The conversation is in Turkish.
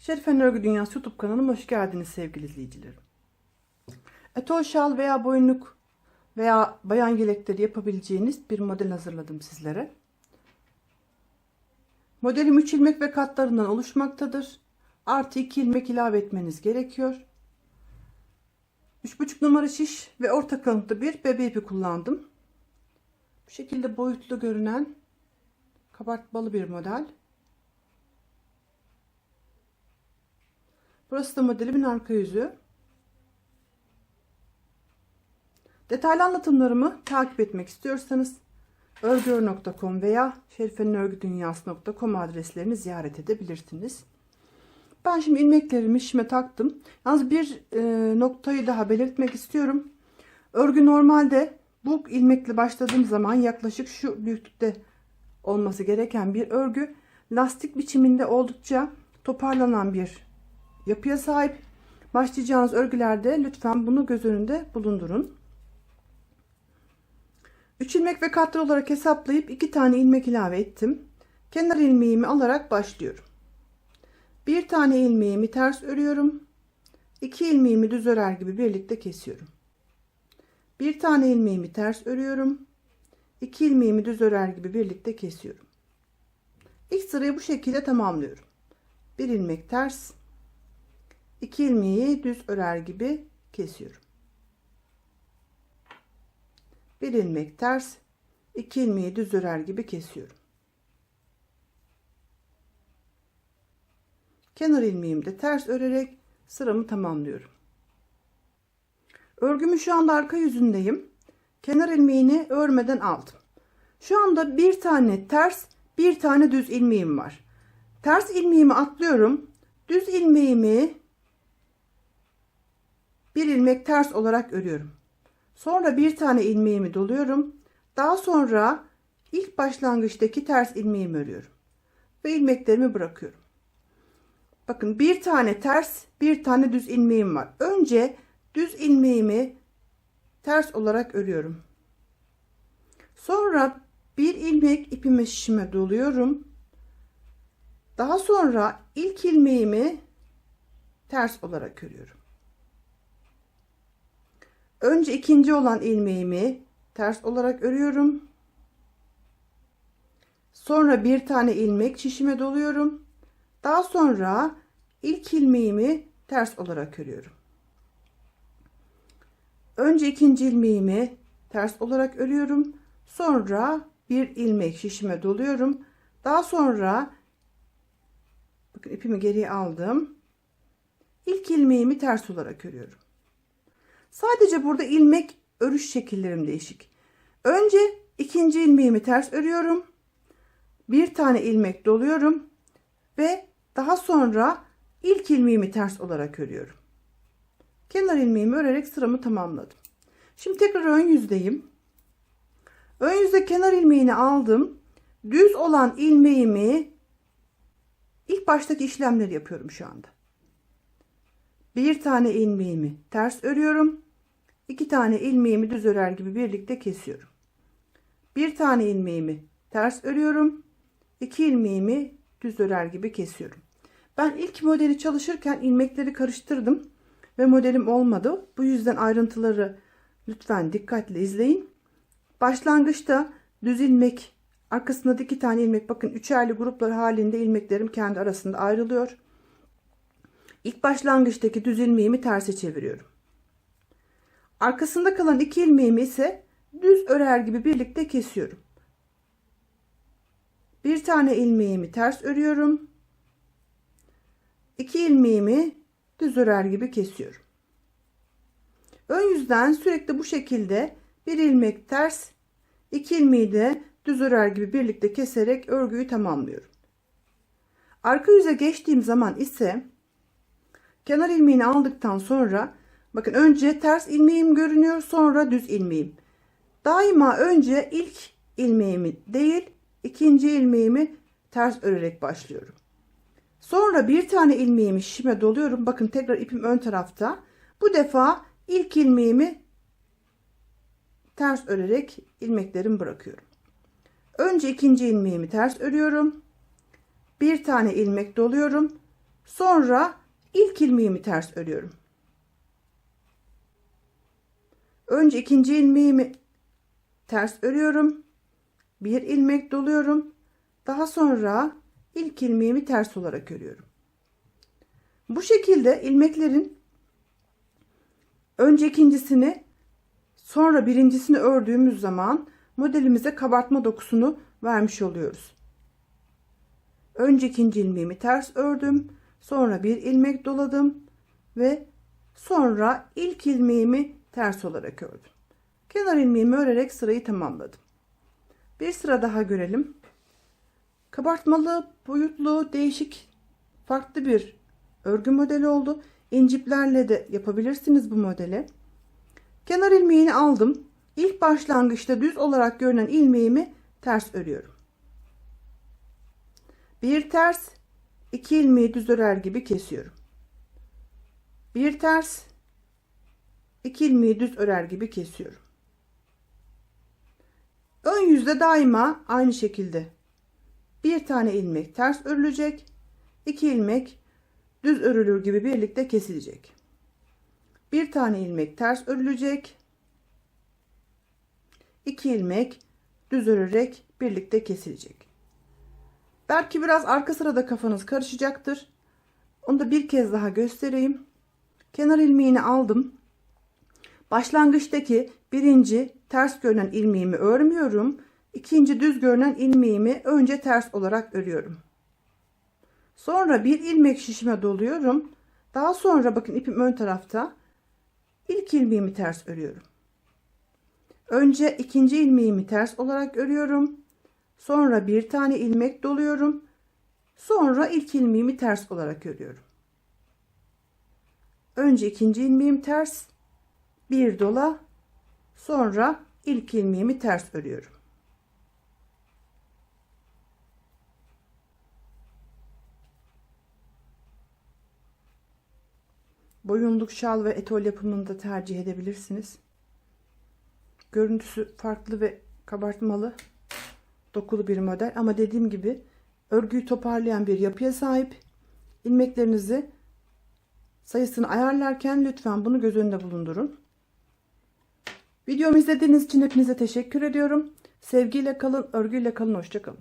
Şerifen Örgü Dünyası YouTube kanalıma hoş geldiniz sevgili izleyicilerim. Etol şal veya boynluk veya bayan yelekleri yapabileceğiniz bir model hazırladım sizlere. Modelim 3 ilmek ve katlarından oluşmaktadır. Artı 2 ilmek ilave etmeniz gerekiyor. 3,5 numara şiş ve orta kalınlıkta bir bebe ipi kullandım. Bu şekilde boyutlu görünen kabartmalı bir model. Burası da modelimin arka yüzü. Detaylı anlatımlarımı takip etmek istiyorsanız örgüör.com veya şerifenörgüdünyası.com adreslerini ziyaret edebilirsiniz. Ben şimdi ilmeklerimi şişime taktım. Yalnız bir e, noktayı daha belirtmek istiyorum. Örgü normalde bu ilmekle başladığım zaman yaklaşık şu büyüklükte olması gereken bir örgü. Lastik biçiminde oldukça toparlanan bir yapıya sahip. Başlayacağınız örgülerde lütfen bunu göz önünde bulundurun. 3 ilmek ve katlar olarak hesaplayıp 2 tane ilmek ilave ettim. Kenar ilmeğimi alarak başlıyorum. Bir tane ilmeğimi ters örüyorum. 2 ilmeğimi düz örer gibi birlikte kesiyorum. Bir tane ilmeğimi ters örüyorum. 2 ilmeğimi düz örer gibi birlikte kesiyorum. İlk sırayı bu şekilde tamamlıyorum. Bir ilmek ters, 2 ilmeği düz örer gibi kesiyorum. Bir ilmek ters, 2 ilmeği düz örer gibi kesiyorum. Kenar ilmeğimi de ters örerek sıramı tamamlıyorum. Örgümü şu anda arka yüzündeyim. Kenar ilmeğini örmeden aldım. Şu anda bir tane ters, bir tane düz ilmeğim var. Ters ilmeğimi atlıyorum. Düz ilmeğimi bir ilmek ters olarak örüyorum. Sonra bir tane ilmeğimi doluyorum. Daha sonra ilk başlangıçtaki ters ilmeğimi örüyorum. Ve ilmeklerimi bırakıyorum. Bakın bir tane ters, bir tane düz ilmeğim var. Önce düz ilmeğimi ters olarak örüyorum. Sonra bir ilmek ipimi şişime doluyorum. Daha sonra ilk ilmeğimi ters olarak örüyorum. Önce ikinci olan ilmeğimi ters olarak örüyorum. Sonra bir tane ilmek şişime doluyorum. Daha sonra ilk ilmeğimi ters olarak örüyorum. Önce ikinci ilmeğimi ters olarak örüyorum. Sonra bir ilmek şişime doluyorum. Daha sonra bakın ipimi geriye aldım. İlk ilmeğimi ters olarak örüyorum. Sadece burada ilmek örüş şekillerim değişik. Önce ikinci ilmeğimi ters örüyorum. Bir tane ilmek doluyorum ve daha sonra ilk ilmeğimi ters olarak örüyorum. Kenar ilmeğimi örerek sıramı tamamladım. Şimdi tekrar ön yüzdeyim. Ön yüzde kenar ilmeğini aldım. Düz olan ilmeğimi ilk baştaki işlemleri yapıyorum şu anda. Bir tane ilmeğimi ters örüyorum. İki tane ilmeğimi düz örer gibi birlikte kesiyorum. Bir tane ilmeğimi ters örüyorum. İki ilmeğimi düz örer gibi kesiyorum. Ben ilk modeli çalışırken ilmekleri karıştırdım ve modelim olmadı. Bu yüzden ayrıntıları lütfen dikkatle izleyin. Başlangıçta düz ilmek arkasında da iki tane ilmek bakın üçerli gruplar halinde ilmeklerim kendi arasında ayrılıyor. İlk başlangıçtaki düz ilmeğimi terse çeviriyorum. Arkasında kalan iki ilmeğimi ise düz örer gibi birlikte kesiyorum. Bir tane ilmeğimi ters örüyorum. İki ilmeğimi düz örer gibi kesiyorum. Ön yüzden sürekli bu şekilde bir ilmek ters, iki ilmeği de düz örer gibi birlikte keserek örgüyü tamamlıyorum. Arka yüze geçtiğim zaman ise kenar ilmeğini aldıktan sonra bakın önce ters ilmeğim görünüyor sonra düz ilmeğim. Daima önce ilk ilmeğimi değil ikinci ilmeğimi ters örerek başlıyorum. Sonra bir tane ilmeğimi şişime doluyorum. Bakın tekrar ipim ön tarafta. Bu defa ilk ilmeğimi ters örerek ilmeklerimi bırakıyorum. Önce ikinci ilmeğimi ters örüyorum. Bir tane ilmek doluyorum. Sonra ilk ilmeğimi ters örüyorum. Önce ikinci ilmeğimi ters örüyorum. Bir ilmek doluyorum. Daha sonra ilk ilmeğimi ters olarak örüyorum. Bu şekilde ilmeklerin önce ikincisini sonra birincisini ördüğümüz zaman modelimize kabartma dokusunu vermiş oluyoruz. Önce ikinci ilmeğimi ters ördüm. Sonra bir ilmek doladım ve sonra ilk ilmeğimi ters olarak ördüm. Kenar ilmeğimi örerek sırayı tamamladım. Bir sıra daha görelim. Kabartmalı, boyutlu, değişik, farklı bir örgü modeli oldu. İnciplerle de yapabilirsiniz bu modeli. Kenar ilmeğini aldım. İlk başlangıçta düz olarak görünen ilmeğimi ters örüyorum. Bir ters, iki ilmeği düz örer gibi kesiyorum. Bir ters, iki ilmeği düz örer gibi kesiyorum. Ön yüzde daima aynı şekilde bir tane ilmek ters örülecek, iki ilmek düz örülür gibi birlikte kesilecek. Bir tane ilmek ters örülecek, iki ilmek düz örerek birlikte kesilecek. Belki biraz arka sırada kafanız karışacaktır. Onu da bir kez daha göstereyim. Kenar ilmeğini aldım. Başlangıçtaki birinci ters görünen ilmeğimi örmüyorum. İkinci düz görünen ilmeğimi önce ters olarak örüyorum. Sonra bir ilmek şişime doluyorum. Daha sonra bakın ipim ön tarafta. İlk ilmeğimi ters örüyorum. Önce ikinci ilmeğimi ters olarak örüyorum. Sonra bir tane ilmek doluyorum. Sonra ilk ilmeğimi ters olarak örüyorum. Önce ikinci ilmeğim ters, bir dola, sonra ilk ilmeğimi ters örüyorum. Boyunluk şal ve etol yapımını da tercih edebilirsiniz. Görüntüsü farklı ve kabartmalı dokulu bir model ama dediğim gibi örgüyü toparlayan bir yapıya sahip. İlmeklerinizi sayısını ayarlarken lütfen bunu göz önünde bulundurun. Videomu izlediğiniz için hepinize teşekkür ediyorum. Sevgiyle kalın, örgüyle kalın, hoşça kalın.